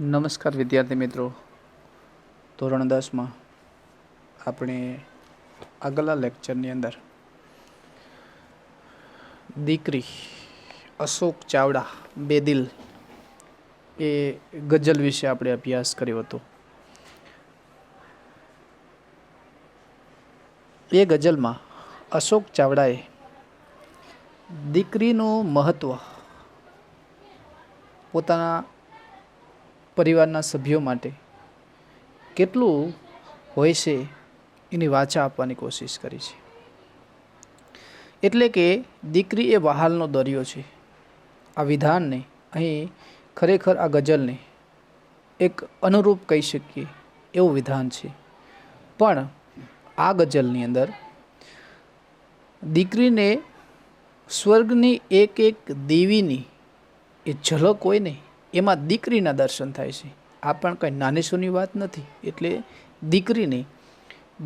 નમસ્કાર વિદ્યાર્થી મિત્રો. ધોરણ દસમાં આપણે આગલા લેક્ચરની અંદર દીકરી અશોક ચાવડા બેદિલ એ ગઝલ વિશે આપણે અભ્યાસ કર્યો હતો. એ ગઝલમાં અશોક ચાવડાએ દીકરીનું મહત્ત્વ પોતાના પરિવારના સભ્યો માટે કેટલું હોય છે એની વાચા આપવાની કોશિશ કરી છે. એટલે કે દીકરી એ વહાલનો દરિયો છે. આ વિધાનને અહીં ખરેખર આ ગઝલને એક અનુરૂપ કહી શકીએ એવું વિધાન છે. પણ આ ગઝલની અંદર દીકરીને સ્વર્ગની એક એક દેવીની એ ઝલક હોય ને એમાં દીકરીના દર્શન થાય છે. આ પણ કંઈ નાનીસોની વાત નથી, એટલે દીકરીની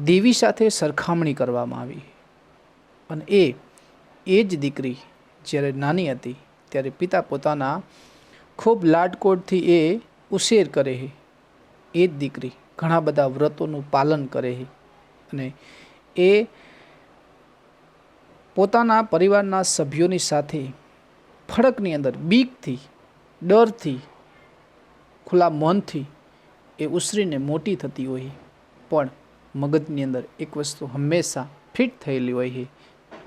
દેવી સાથે સરખામણી કરવામાં આવી. અને એ એ જ દીકરી જ્યારે નાની હતી, ત્યારે પિતા પોતાના ખૂબ લાડકોટથી એ ઉછેર કરે છે. એ જ દીકરી ઘણા બધા વ્રતોનું પાલન કરે છે. અને એ પોતાના પરિવારના સભ્યોની સાથે ફડકની અંદર બીકથી ડરથી, ખુલ્લા મનથી એ ઉસરીને મોટી થતી હોય. પણ મગજની અંદર એક વસ્તુ હંમેશા ફિટ થયેલી હોય છે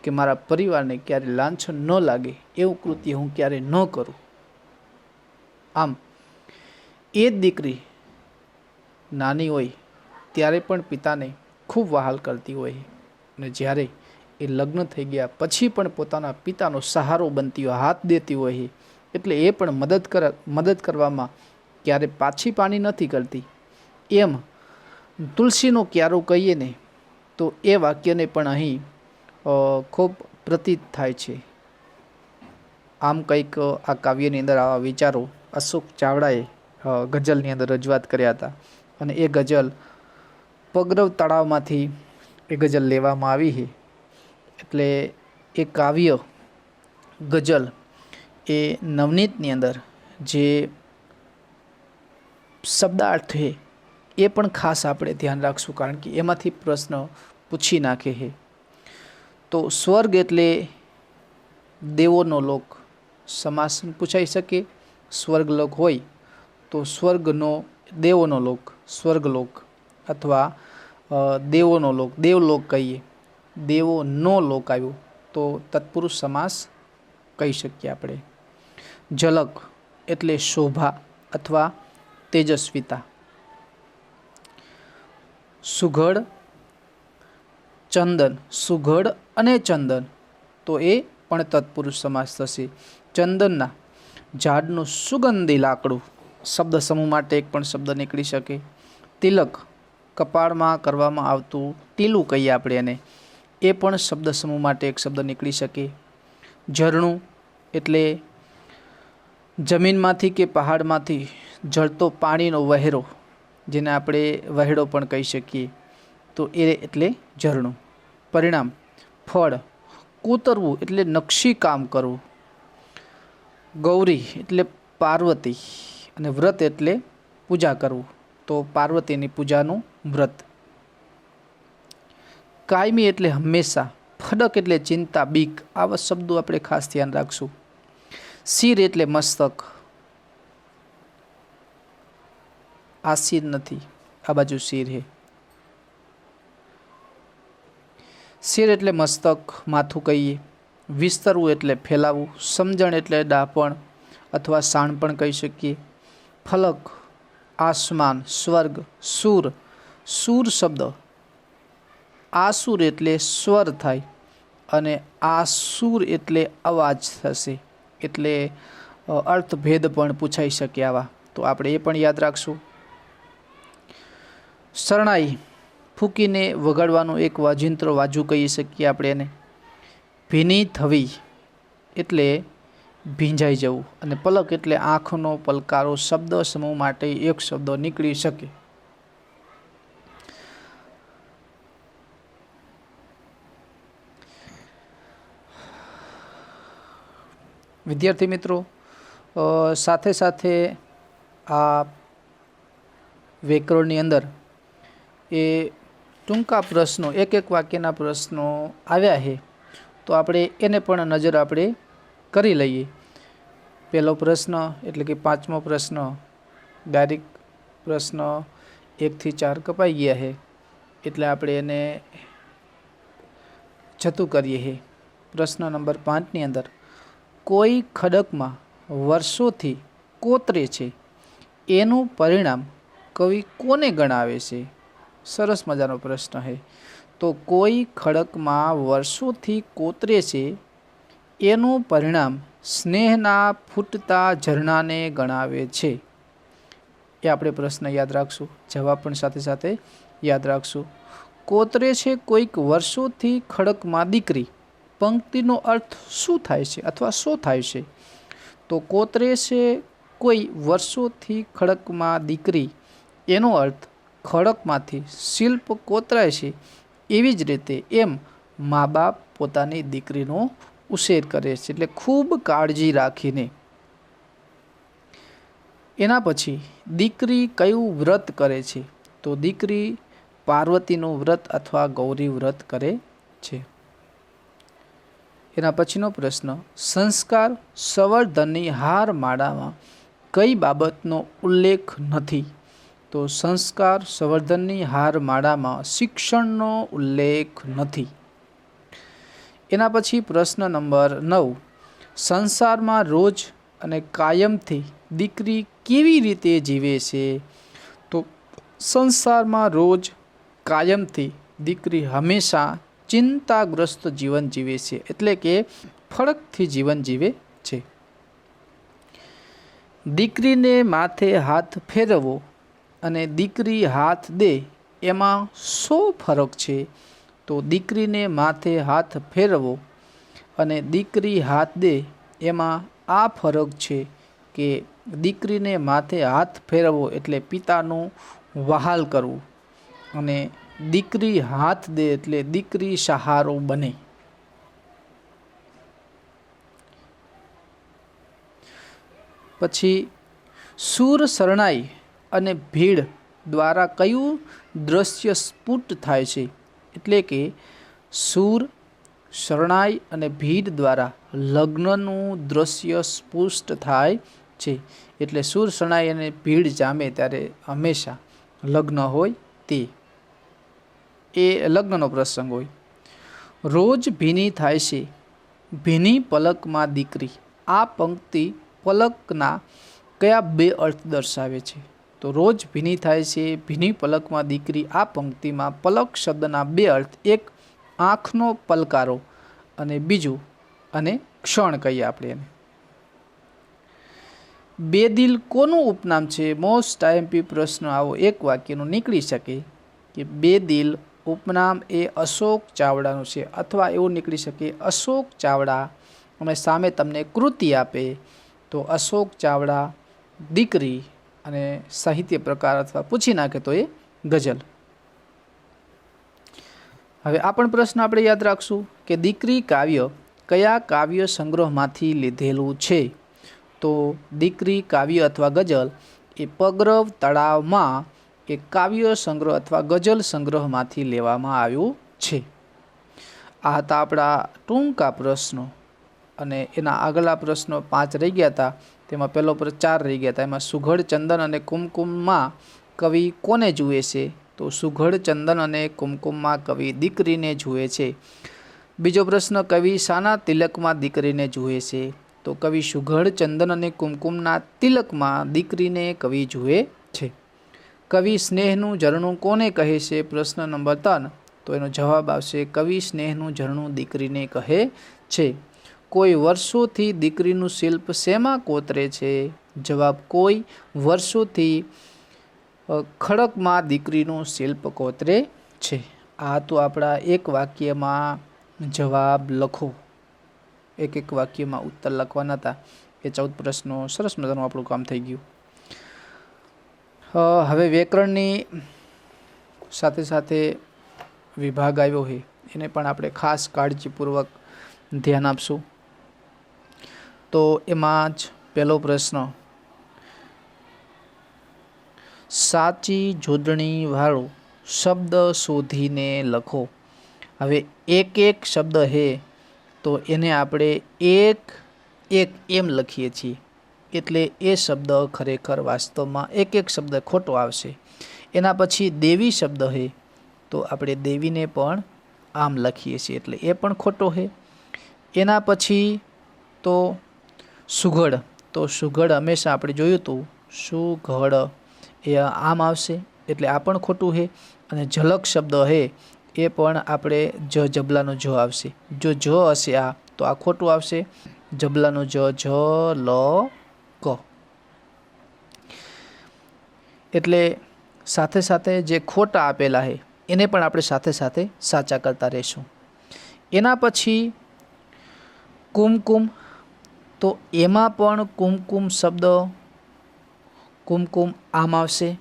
કે મારા પરિવારને ક્યારે લાંછન ન લાગે એવું કૃત્ય હું ક્યારે ન કરું. આમ, એ દીકરી નાની હોય ત્યારે પણ પિતાને ખૂબ વહાલ કરતી હોય અને જ્યારે એ લગ્ન થઈ ગયા પછી પણ પોતાના પિતાનો સહારો બનતી હોય, હાથ દેતી હોય એટલે એ પણ મદદ કર, મદદ કરવામાં ક્યારે પાછી પાણી નથી કરતી એમ તુલસીનો ક્યારો કહીએ ને, તો એ વાક્યને પણ અહીં ખૂબ પ્રતીત થાય છે. આમ કંઈક આ કાવ્યની અંદર આવા વિચારો અશોક ચાવડાએ ગઝલની અંદર રજૂઆત કર્યા હતા. અને એ ગઝલ પગરવ તળાવમાંથી એ ગઝલ લેવામાં આવી છે. એટલે એ કાવ્ય ગઝલ એ નવનીતની અંદર જે શબ્દાર્થ છે એ પણ ખાસ આપણે ધ્યાન રાખશું કારણ કે એમાંથી પ્રશ્ન પૂછી નાખે છે તો સ્વર્ગ એટલે દેવોનો લોક. સમાસ પૂછાઈ શકે, સ્વર્ગલોક હોય તો સ્વર્ગનો, દેવોનો લોક, સ્વર્ગલોક અથવા દેવોનો લોક, દેવલોક કહીએ. દેવોનો લોક આવ્યો તો તત્પુરુષ સમાસ કહી શકીએ આપણે. ઝલક એટલે શોભા અથવા તેજસ્વીતા. સુઘડ ચંદન, સુઘડ અને ચંદન તો એ પણ તત્પુરુષ સમાસ થશે. ચંદનના ઝાડનું સુગંધી લાકડું શબ્દ સમૂહ માટે એક પણ શબ્દ નીકળી શકે. તિલક કપાળમાં કરવામાં આવતું ટીલું કહીએ આપણે એને. એ પણ શબ્દ સમૂહ માટે એક શબ્દ નીકળી શકે. ઝરણું એટલે જમીનમાંથી કે પહાડમાંથી જળતો પાણીનો વહેરો, જેને આપણે વહેડો પણ કહી શકીએ, તો એ એટલે ઝરણું. પરિણામ, ફળ, કૂતરવું એટલે નકશી કામ કરવું. ગૌરી એટલે પાર્વતી અને વ્રત એટલે પૂજા કરવું. તો પાર્વતીની પૂજાનું વ્રત. કાયમી એટલે હંમેશા, ફડક એટલે ચિંતા, બીક, આવા શબ્દો આપણે ખાસ ધ્યાન રાખશું. શિર એટલે મસ્તક. આ શિર નથી, આ બાજુ શિર હે. શિર એટલે મસ્તક, માથું કહીએ. વિસ્તરવું એટલે ફેલાવવું, સમજણ એટલે ડાપણ અથવા શાણ પણ કહી શકીએ. ફલક, આસમાન, સ્વર્ગ, સૂર સૂર શબ્દ. આસુર એટલે સ્વર થાય અને આસુર એટલે અવાજ થશે. એટલે અર્થભેદ પણ પૂછાઈ શકે આવા. તો આપણે એ પણ યાદ રાખશું. શરણાઈ ફૂકીને વગાડવાનું એક વાજિંત્ર વાજુ કહી શકીએ આપણે એને. ભીની થવી એટલે ભીંજાઈ જવું અને પલક એટલે આંખનો પલકારો શબ્દ સમૂહ માટે એક શબ્દ નીકળી શકે. વિદ્યાર્થી મિત્રો સાથે સાથે આ વેકરોળની અંદર એ ટૂંકા પ્રશ્નો એક એક વાક્યના પ્રશ્નો આવ્યા છે, તો આપણે એને પણ નજર આપણે કરી લઈએ. પહેલો પ્રશ્ન એટલે કે પાંચમો પ્રશ્ન, ડાયરેક્ટ પ્રશ્ન એકથી ચાર કપાઈ ગયા છે, એટલે આપણે એને જતું કરીએ છીએ. પ્રશ્ન નંબર પાંચની અંદર. કોઈ ખડકમાં વર્ષોથી કોતરે છે, એનું પરિણામ કવિ કોને ગણાવે છે? સરસ મજાનો પ્રશ્ન છે તો કોઈ ખડકમાં વર્ષોથી કોતરે છે, એનું પરિણામ સ્નેહના ફૂટતા ઝરણાને ગણાવે છે. એ આપણે પ્રશ્ન યાદ રાખશું. જવાબ પણ સાથે સાથે યાદ રાખશું. કોતરે છે કોઈક વર્ષોથી ખડકમાં દીકરી. પંક્તિનો અર્થ શું થાય છે અથવા શું થાય છે? તો કોતરે છે, કોઈ વર્ષોથી ખડકમાં દીકરી. એનો અર્થ, ખડકમાંથી શિલ્પ કોતરાય છે. એવી જ રીતે એમ મા બાપ પોતાની દીકરીનો ઉછેર કરે છે. એટલે ખૂબ કાળજી રાખીને. એના પછી, દીકરી કયું વ્રત કરે છે? તો દીકરી પાર્વતીનું વ્રત અથવા ગૌરી વ્રત કરે છે. એના પછીનો પ્રશ્ન, સંસ્કાર સંવર્ધનની હાર માળામાં કઈ બાબતનો ઉલ્લેખ નથી? તો સંસ્કાર સંવર્ધનની હાર માળામાં શિક્ષણનો ઉલ્લેખ નથી. એના પછી પ્રશ્ન નંબર નવ, સંસારમાં રોજ અને કાયમથી દીકરી કેવી રીતે જીવે છે? તો સંસારમાં રોજ કાયમથી દીકરી હંમેશા ચિંતાગ્રસ્ત જીવન જીવે છે. એટલે કે ફળકથી જીવન જીવે છે. દીકરીને માથે હાથ ફેરવવો અને દીકરી હાથ દે, એમાં શો ફરક છે. તો દીકરીને માથે હાથ ફેરવો અને દીકરી હાથ દે, એમાં આ ફરક છે કે દીકરીને માથે હાથ ફેરવવો એટલે પિતાનું વહાલ કરવું અને દીકરી હાથ દે એટલે દીકરી સહારો બને. પછી સૂર શરણાઈ અને ભીડ દ્વારા કયું દ્રશ્ય સ્ફુટ થાય છે? એટલે કે સૂર, શરણાઈ અને ભીડ દ્વારા લગ્નનું દ્રશ્ય સ્પુષ્ટ થાય છે. એટલે સૂર, શરણાઈ અને ભીડ જામે ત્યારે હંમેશા લગ્ન હોય તે. એ લગ્નનો પ્રસંગ હોય. રોજ ભીની થાય છે. ભીની પલકમાં દીકરી. આ પંક્તિ પલકના કયા બે અર્થ દર્શાવે છે? તો રોજ ભીની થાય છે, ભીની પલકમાં દીકરી. આ પંક્તિમાં પલક શબ્દના બે અર્થ એક, આંખનો પલકારો અને બીજું, અને ક્ષણ કહીએ આપણે એને. બે દિલ કોનું ઉપનામ છે? મોસ્ટ આઈએમપી પ્રશ્ન આવો. એક વાક્યનું નીકળી શકે કે બે દિલ ઉપનામ એ અશોક ચાવડાનું છે. અથવા એવું નીકળી શકે, અશોક ચાવડા અને સામે તમને કૃતિ આપે. તો અશોક ચાવડા દીકરી અને સાહિત્ય પ્રકાર અથવા પૂછી નાખે તો એ ગઝલ. હવે આ પણ પ્રશ્ન આપણે યાદ રાખશું કે દીકરી કાવ્ય કયા કાવ્ય સંગ્રહમાંથી લીધેલું છે? તો દીકરી કાવ્ય અથવા ગઝલ એ પગરવ તળાવમાં એ કાવ્ય સંગ્રહ અથવા ગઝલ સંગ્રહમાંથી લેવામાં આવ્યું છે. આ હતા આપણા ટૂંકા પ્રશ્નો અને એના આગલા પ્રશ્નો પાંચ રહી ગયા હતા. તેમાં પહેલો પર ચાર રહી ગયા હતા. એમાં સુઘડ ચંદન અને કુમકુમમાં કવિ કોને જુએ છે? તો સુઘડ ચંદન અને કુમકુમમાં કવિ દીકરીને જુએ છે. બીજો પ્રશ્ન, કવિ શાના તિલકમાં દીકરીને જુએ છે? તો કવિ સુઘડ ચંદન અને કુમકુમના તિલકમાં દીકરીને કવિ જુએ છે. કવિ સ્નેહનું ઝરણું કોને કહે છે? પ્રશ્ન નંબર ત્રણ. તો એનો જવાબ આવશે, કવિ સ્નેહનું ઝરણું દીકરીને કહે છે. કોઈ વર્ષોથી દીકરીનું શિલ્પ શેમાં કોતરે છે? જવાબ, કોઈ વર્ષોથી ખડકમાં દીકરીનું શિલ્પ કોતરે છે. આ તો આપણા એક વાક્યમાં જવાબ લખો. એક એક વાક્યમાં ઉત્તર લખવાના હતા. એ ચૌદ પ્રશ્નો સરસ મજાનું આપણું કામ થઈ ગયું. હવે વ્યાકરણની સાથે સાથે વિભાગ આવ્યો હોય એને પણ આપણે ખાસ કાળજીપૂર્વક ધ્યાન આપશું. તો એમાં જ પહેલો પ્રશ્ન. સાચી જોડણીવાળો શબ્દ શોધીને લખો. હવે એક એક શબ્દ હે તો એને આપણે એક એક એમ લખીએ છીએ. એટલે એ શબ્દ ખરેખર વાસ્તવમાં એક એક શબ્દ ખોટો આવશે. એના પછી દેવી શબ્દ હે, તો આપણે દેવીને પણ આમ લખીએ છીએ એટલે એ પણ ખોટો છે એના પછી તો સુઘડ તો સુઘડ હંમેશા આપણે જોયું હતું, સુઘડ એ આમ આવશે એટલે આ પણ ખોટું છે અને ઝલક શબ્દ હે, એ પણ આપણે જ જબલાનો જ આવશે. જો જ હશે આ, તો આ ખોટું આવશે. જબલાનો જ જ લ ક એટલે સાથે સાથે જે ખોટા આપેલા છે એને પણ આપણે સાથે સાથે સાચા કરતા રહીશું. એના પછી કુમકુમ, તો એમાં પણ કુમકુમ શબ્દ કુમકુમ આમ આવશે.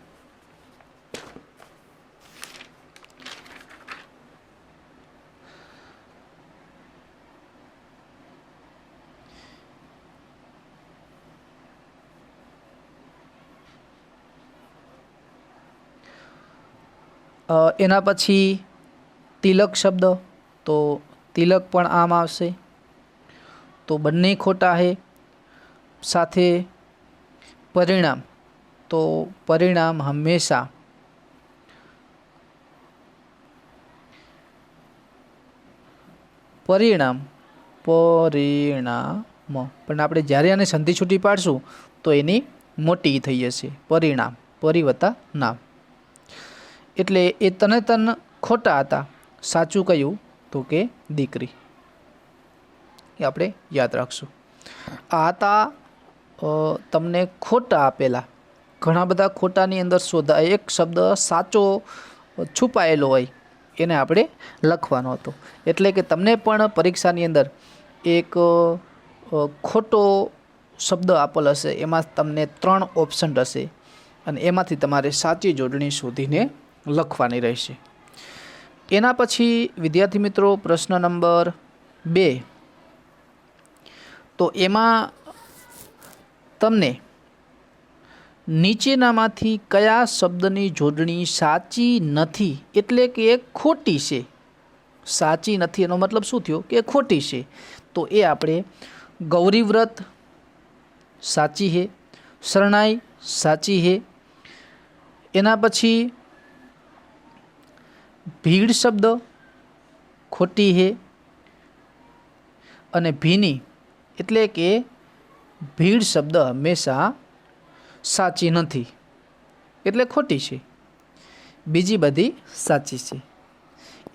એના પછી તિલક શબ્દ, તો તિલક પણ આમ આવશે. તો બંને ખોટા છે સાથે પરિણામ, તો પરિણામ હંમેશા. પરિણામ પરિણામ. પણ આપણે જ્યારે આને સંધિ છૂટી પાડશું, તો એની મોટી થઈ જશે. પરિણામ પરિવતા નામ. એટલે એ તને તન ખોટા હતા. સાચું કહ્યું તો કે દીકરી. એ આપણે યાદ રાખશું. આ હતા તમને ખોટા આપેલા. ઘણા બધા ખોટાની અંદર શોધા એક શબ્દ સાચો છુપાયેલો હોય, એને આપણે લખવાનો હતો. એટલે કે તમને પણ પરીક્ષાની અંદર એક ખોટો શબ્દ આપેલ હશે. એમાં તમને ત્રણ ઓપ્શન હશે. અને એમાંથી તમારે સાચી જોડણી શોધીને લખવાની રહેશે. એના પછી વિદ્યાર્થી મિત્રો પ્રશ્ન નંબર બે. તો એમાં તમને નીચેનામાંથી કયા શબ્દની જોડણી સાચી નથી એટલે કે એ ખોટી છે? સાચી નથી એનો મતલબ શું થયો? કે ખોટી છે. તો એ આપણે ગૌરીવ્રત સાચી છે શરણાઈ સાચી છે એના પછી ભીડ શબ્દ ખોટી છે અને ભીની એટલે કે ભીડ શબ્દ હંમેશા સાચી નથી. એટલે ખોટી છે. બીજી બધી સાચી છે.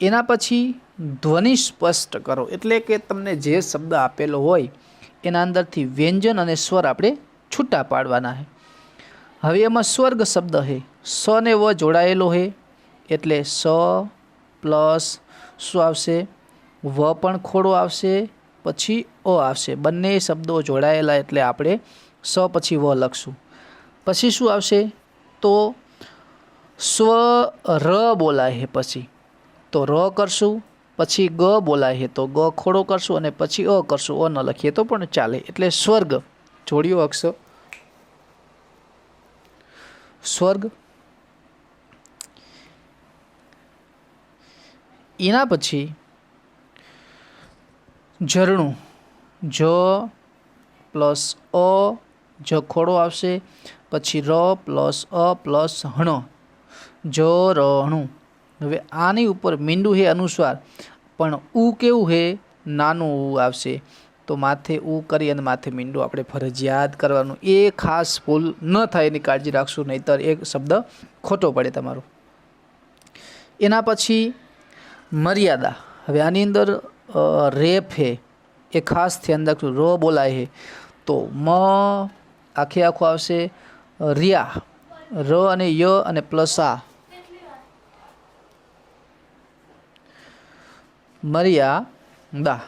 એના પછી ધ્વનિ સ્પષ્ટ કરો. એટલે કે તમને જે શબ્દ આપેલો હોય, એના અંદરથી વ્યંજન અને સ્વર આપણે છૂટા પાડવાના છે હવે એમાં સ્વર્ગ શબ્દ છે સ ને વ જોડાયેલો છે એટલે સ પ્લસ શું આવશે? વ પણ ખોડો આવશે, પછી અ આવશે. બંને શબ્દો જોડાયેલા એટલે આપણે સ પછી વ લખશું. પછી શું આવશે? તો સ્વ ર બોલાય પછી. તો ર કરશું, પછી ગ બોલાય તો ગ ખોડો કરશું અને પછી અ કરશું. અ ન લખીએ તો પણ ચાલે. એટલે સ્વર્ગ. જોડ્યો અક્ષર. સ્વર્ગ. એના પછી ઝરણું, જ પ્લસ અ, જ ખોડો આવશે, પછી ર પ્લસ અ પ્લસ હણ જ રણું હવે આની ઉપર મીંડું હે અનુસ્વાર પણ ઉ કેવું હે? નાનું ઉ આવશે. તો માથે ઉ કરી અને માથે મીંડું આપણે ફરજિયાત કરવાનું. એ ખાસ ભૂલ ન થાય, એની કાળજી રાખશું, નહીતર એક શબ્દ ખોટો પડે તમારો. એના પછી મર્યાદા. હવે આની અંદર રેપ હે, એ ખાસ ધ્યાન રાખજો. ર બોલાય હે. તો મ આખે આખું આવશે રિયા. ર અને ય અને પ્લસ આ. મરિયા. દા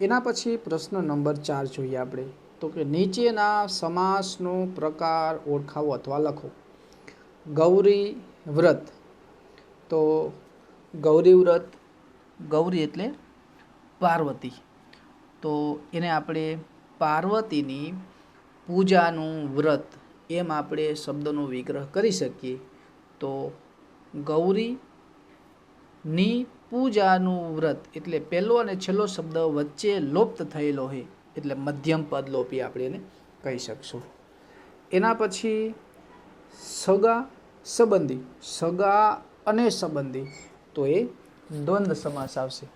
એના પછી પ્રશ્ન નંબર ચાર જોઈએ આપણે. તો કે નીચેના સમાસનો પ્રકાર ઓળખાવો અથવા લખો. ગૌરી વ્રત. તો ગૌરી વ્રત, ગૌરી એટલે પાર્વતી. તો એને આપણે પાર્વતીની પૂજાનું વ્રત એમ આપણે શબ્દનો વિગ્રહ કરી શકીએ. તો ગૌરીની પૂજાનું વ્રત એટલે પહેલો અને છેલ્લો શબ્દ વચ્ચે લોપ્ત થયેલો હોય. એટલે મધ્યમ પદ લોપી આપણે એને કહી શકશું. એના પછી સગા સંબંધી, સગા અને સંબંધી, તો એ દ્વંદ્વ સમાસ આવશે.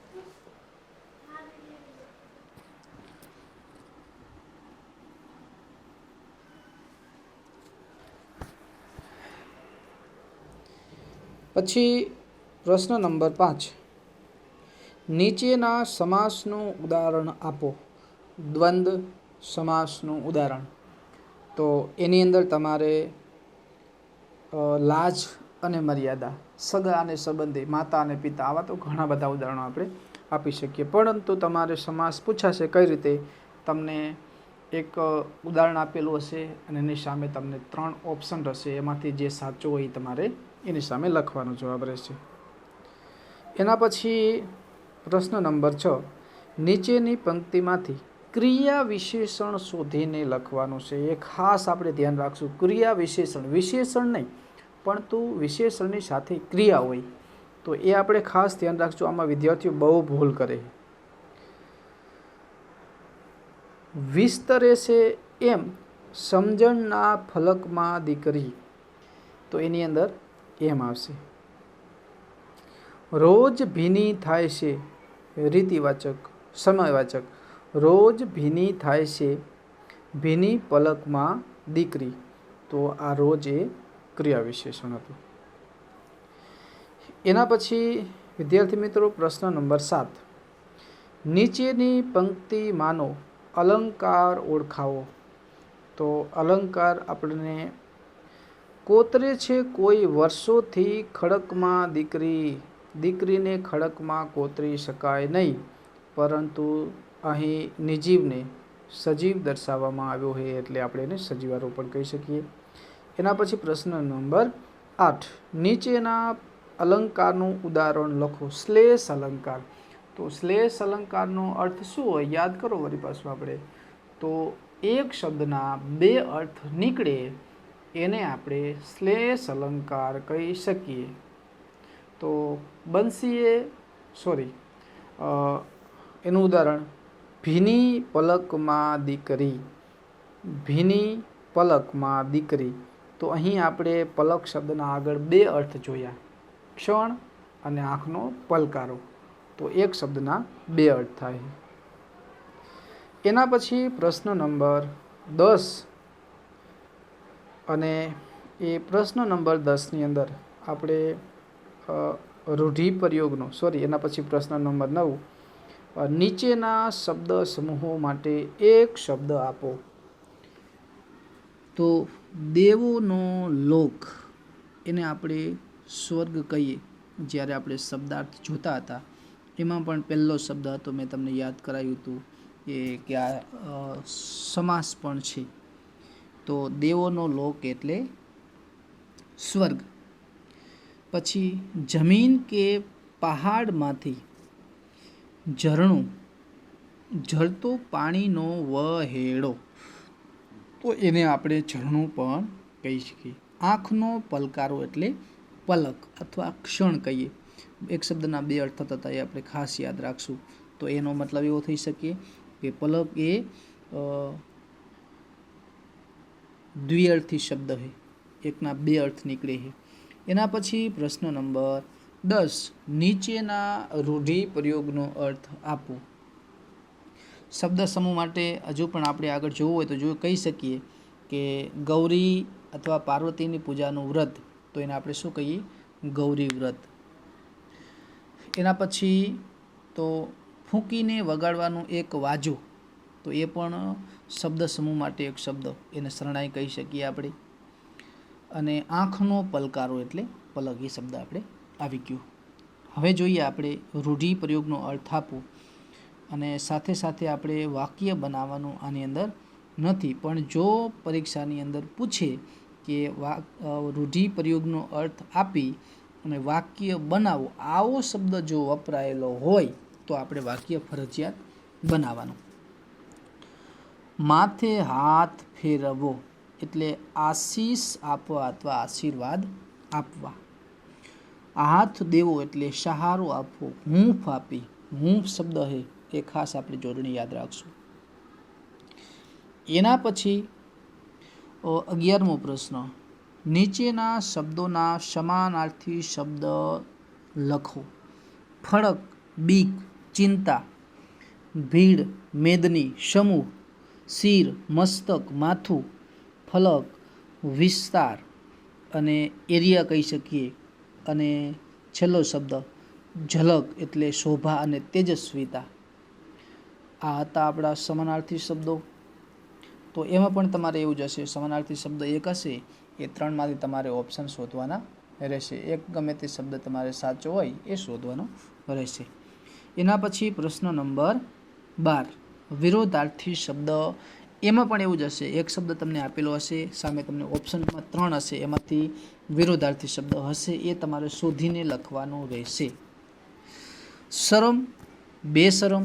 પછી પ્રશ્ન નંબર પાંચ. નીચેના સમાસનું ઉદાહરણ આપો. દ્વંદ્વ સમાસનું ઉદાહરણ. તો એની અંદર તમારે લાજ અને મર્યાદા, સગા અને સંબંધી, માતા અને પિતા, આવા તો ઘણા બધા ઉદાહરણો આપણે આપી શકીએ. પરંતુ તમારે સમાસ પૂછાશે કઈ રીતે? તમને એક ઉદાહરણ આપેલું હશે અને એની સામે તમને ત્રણ ઓપ્શન રહેશે. એમાંથી જે સાચો હોય એ તમારે એની સામે લખવાનો જવાબ રહેશે. એના પછી પ્રશ્ન નંબર છ. નીચેની પંક્તિમાંથી ક્રિયા વિશેષણ શોધીને લખવાનું છે. એ ખાસ આપણે ધ્યાન રાખશું. ક્રિયા વિશેષણ વિશેષણ નહીં, પણ તું વિશેષણની સાથે ક્રિયા હોય. તો એ આપણે ખાસ ધ્યાન રાખશું. આમાં વિદ્યાર્થીઓ બહુ ભૂલ કરે. વિસ્તરે છે એમ, સમજણના ફલકમાં દીકરી. તો એની અંદર એમ આવશે. રોજ ભીની થાય છે. રીતિવાચક, સમયવાચક. રોજ ભીની થાય છે. ભીની પલકમાં દીકરી. તો આ રોજ એ ક્રિયા વિશેષણ હતું. એના પછી વિદ્યાર્થી મિત્રો પ્રશ્ન નંબર સાત. નીચેની પંક્તિ માનો અલંકાર ઓળખાવો. તો અલંકાર આપણને કોતરે છે કોઈ વર્ષોથી ખડકમાં દીકરી. દીકરીને ખડકમાં કોતરી શકાય નહીં. પરંતુ અહીં નિજીવને સજીવ દર્શાવવામાં આવ્યો હોય એટલે આપણે એને સજીવારો પણ કહી શકીએ. એના પછી પ્રશ્ન નંબર આઠ. નીચેના અલંકારનું ઉદાહરણ લખો. શ્લેષ અલંકાર. તો શ્લેષ અલંકારનો અર્થ શું હોય? યાદ કરો વળી પાછું આપણે. તો એક શબ્દના બે અર્થ નીકળે એને આપણે શ્લેષ અલંકાર કહી શકીએ. તો બંસીએ, સોરી એનું ઉદાહરણ ભીની પલકમાં દીકરી, ભીની પલકમાં દીકરી. તો અહીં આપણે પલક શબ્દના આગળ બે અર્થ જોયા. ક્ષણ અને આંખનો પલકારો. તો એક શબ્દના બે અર્થ થાય. એના પછી પ્રશ્ન નંબર દસ. અને એ પ્રશ્ન નંબર દસની અંદર આપણે રૂઢિ પ્રયોગનો સોરી, એના પછી પ્રશ્ન નંબર નવ. નીચેના શબ્દ સમૂહો માટે એક શબ્દ આપો. તો દેવોનો લોક એને આપણે સ્વર્ગ કહીએ. જ્યારે આપણે શબ્દાર્થ જોતા હતા, એમાં પણ પહેલો શબ્દ હતો, મેં તમને યાદ કરાવ્યું હતું, એ કે આ સમાસ પણ છે. તો દેવોનો લોક એટલે સ્વર્ગ. પછી જમીન કે પહાડમાંથી ઝરણું. ઝરતો પાણીનો વહેડો તો એને આપણે ઝરણું પણ કહી શકીએ. આંખનો પલકારો એટલે પલક અથવા ક્ષણ કહીએ. એક શબ્દના બે અર્થ થતા એ આપણે ખાસ યાદ રાખશું. તો એનો મતલબ એવો થઈ શકે કે પલક એ દ્વિઅર્થી શબ્દ છે એકના બે અર્થ નીકળે છે એના પછી પ્રશ્ન નંબર દસ નીચેના રૂઢિપ્રયોગનો અર્થ આપો. શબ્દ સમૂહ માટે હજુ પણ આપણે આગળ જોવું હોય તો જો કહી શકીએ કે ગૌરી અથવા પાર્વતીની પૂજાનું વ્રત, તો એને આપણે શું કહીએ? ગૌરી વ્રત. એના પછી તો ફૂંકીને વગાડવાનું એક વાજો, તો એ પણ શબ્દ સમૂહ માટે એક શબ્દ, એને શરણાઈ કહી શકીએ આપણે. અને આંખનો પલકારો એટલે પલક, એ શબ્દ આપણે આવી ગયું. હવે જોઈએ આપણે રૂઢિ પ્રયોગનો અર્થ આપો અને સાથે સાથે આપણે વાક્ય બનાવવાનું આની અંદર નથી. પણ જો પરીક્ષાની અંદર પૂછે કે રૂઢિ પ્રયોગનો અર્થ આપી અને વાક્ય બનાવો, આવો શબ્દ જો વપરાયેલો હોય, તો આપણે વાક્ય ફરજિયાત બનાવવાનું. માથે હાથ ફેરવવો એટલે આશીષ આપવા અથવા આશીર્વાદ આપવા. હાથ દેવો એટલે સહારો આપવો, હૂંફ આપી. હૂંફ શબ્દ હે એ ખાસ આપણે જોડણી યાદ રાખશું. એના પછી અગિયારમો પ્રશ્ન. નીચેના શબ્દોના સમાનાર્થી શબ્દ લખો. ફળક, બીક, ચિંતા, ભીડ, મેદની સમૂહ શિર, મસ્તક, માથું, ફલક, વિસ્તાર અને એરિયા કહી શકીએ. અને છેલ્લો શબ્દ, ઝલક એટલે શોભા અને તેજસ્વીતા. આ હતા આપણા સમાનાર્થી શબ્દો. તો એમાં પણ તમારે એવું જ હશે, સમાનાર્થી શબ્દ એક હશે, એ ત્રણમાંથી તમારે ઓપ્શન શોધવાના રહેશે. એક ગમે તે શબ્દ તમારે સાચો હોય, એ શોધવાનો રહેશે. એના પછી પ્રશ્ન નંબર બાર, વિરોધાર્થી શબ્દ એમાં પણ એવું જ હશે. એક શબ્દ તમને આપેલો હશે, સામે તમને ઓપ્શનમાં ત્રણ હશે, એમાંથી વિરોધાર્થી શબ્દ હશે, એ તમારે શોધીને લખવાનો રહેશે. શરમ, બેશરમ,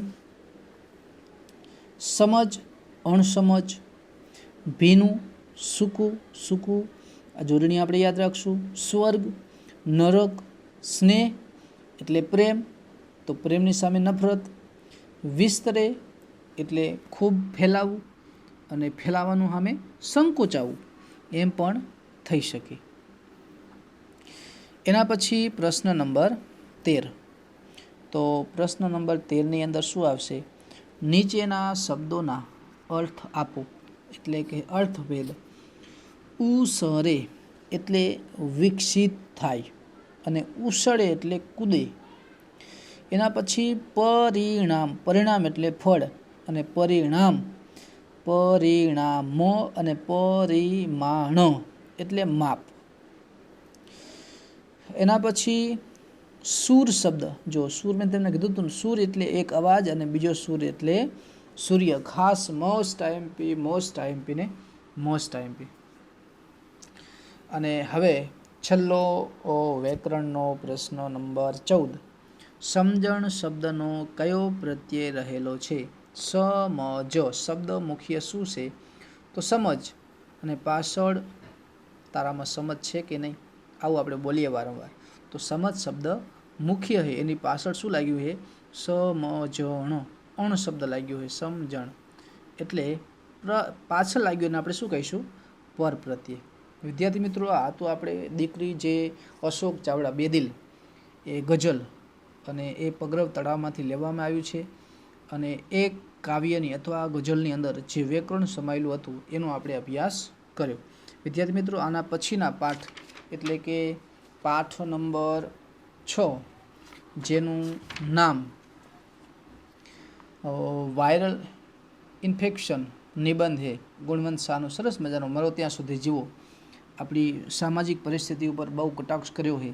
સમજ, અણસમજ, ભીનું, સૂકું સૂકું, આ જોડણી આપણે યાદ રાખશું. સ્વર્ગ, નરક, સ્નેહ, એટલે પ્રેમ, તો પ્રેમની સામે નફરત. વિસ્તરે, એટલે ખૂબ ફેલાવવું અને ફેલાવાનું સામે સંકોચાવું એમ પણ થઈ શકે. એના પછી પ્રશ્ન નંબર તેર. તો પ્રશ્ન નંબર તેરની અંદર શું આવશે? નીચેના શબ્દોના અર્થ આપો. એટલે કે અર્થભેદ. ઉસરે એટલે વિકસિત થાય અને ઉસળે એટલે કૂદે. એના પછી પરિણામ પરિણામ એટલે ફળ અને પરિણામ. પરિણામો અને પરિમાણ, એટલે માપ. એના પછી સૂર શબ્દ. જો સૂર મેં તમને કીધું હતું સૂર એટલે એક અવાજ અને બીજો સૂર એટલે સૂર્ય. ખાસ મોસ્ટ આઈએમપી મોસ્ટ આઈએમપી ને મોસ્ટ આઈએમપી અને હવે છેલ્લો વ્યાકરણનો પ્રશ્ન નંબર ચૌદ. સમજણ શબ્દનો કયો પ્રત્યય રહેલો છે? સમજ. શબ્દ મુખ્ય શું છે? તો સમજ અને પાછળ તારામાં સમજ છે કે નહીં? આવું આપણે બોલીએ વારંવાર. તો સમજ શબ્દ મુખ્ય છે. એની પાછળ શું લાગ્યું છે? સમજણ. અણ શબ્દ લાગ્યો છે. સમજણ. એટલે પ્ર- પાછળ લાગ્યું એને આપણે શું કહીશું? પર પ્રત્યે. વિદ્યાર્થી મિત્રો, આ તો આપણે દીકરી જે અશોક ચાવડા બેદિલ, એ ગઝલ અને એ પગરવ તળાવમાંથી લેવામાં આવ્યું છે. અને એ કાવ્યની અથવા ગઝલની અંદર જે વ્યાકરણ સમાયેલું હતું, એનો આપણે અભ્યાસ કર્યો. વિદ્યાર્થી મિત્રો, આના પછીના પાઠ, એટલે કે પાઠ નંબર છ, જેનું નામ વાયરલ ઇન્ફેક્શન નિબંધ હે ગુણવંત શાહનો સરસ મજાનો મરો ત્યાં સુધી જીવો. આપણી સામાજિક પરિસ્થિતિ ઉપર બહુ કટાક્ષ કર્યો છે.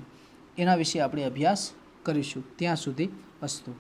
એના વિશે આપણે અભ્યાસ કરીશું. ત્યાં સુધી અસ્તુ.